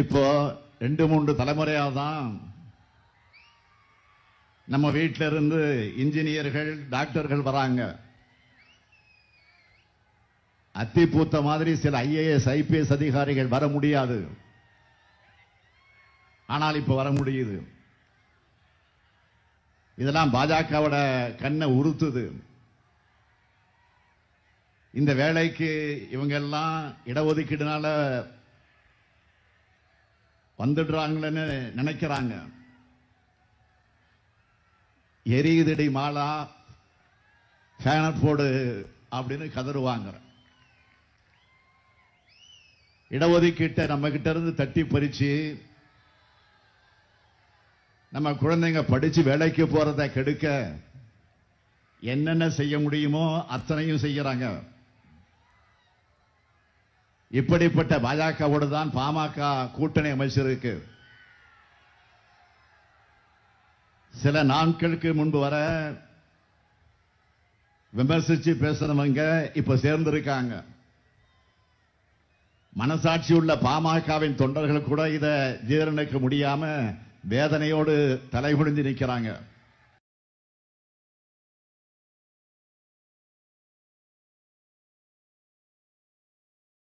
இப்போ ரெண்டு மூன்று தலைமுறையாக தான் நம்ம வீட்டில இருந்து இன்ஜினியர்கள் டாக்டர்கள் வராங்க. அத்தி பூத்த மாதிரி சில ஐஏஎஸ் ஐபிஎஸ் அதிகாரிகள் வர முடியாது. ஆனால் இப்போ வர முடியுது. இதெல்லாம் பாஜகவோட கண்ணை உறுத்துது. இந்த வேலைக்கு இவங்கெல்லாம் இடஒதுக்கீடுனால வந்துடுறாங்களேன்னு நினைக்கிறாங்க. எரியுதடி மாலா ஃபேனர் போடு அப்படின்னு கதறுவாங்க. இடஒதுக்கீட்டை நம்ம கிட்ட இருந்து தட்டி பறிச்சு நம்ம குழந்தைங்க படிச்சு வேலைக்கு போறத கெடுக்க என்னென்ன செய்ய முடியுமோ அத்தனையும் செய்யறாங்க. இப்படிப்பட்ட பாஜகவோடு தான் பாமக கூட்டணி அமைச்சிருக்கு. சில நாட்களுக்கு முன்பு வர விமர்சிச்சு பேசுறவங்க இப்ப சேர்ந்திருக்காங்க. மனசாட்சி உள்ள பாமகவின் தொண்டர்கள் கூட இதை ஜீரணிக்க முடியாம வேதனையோடு தலைகுடிஞ்சு நிற்கிறாங்க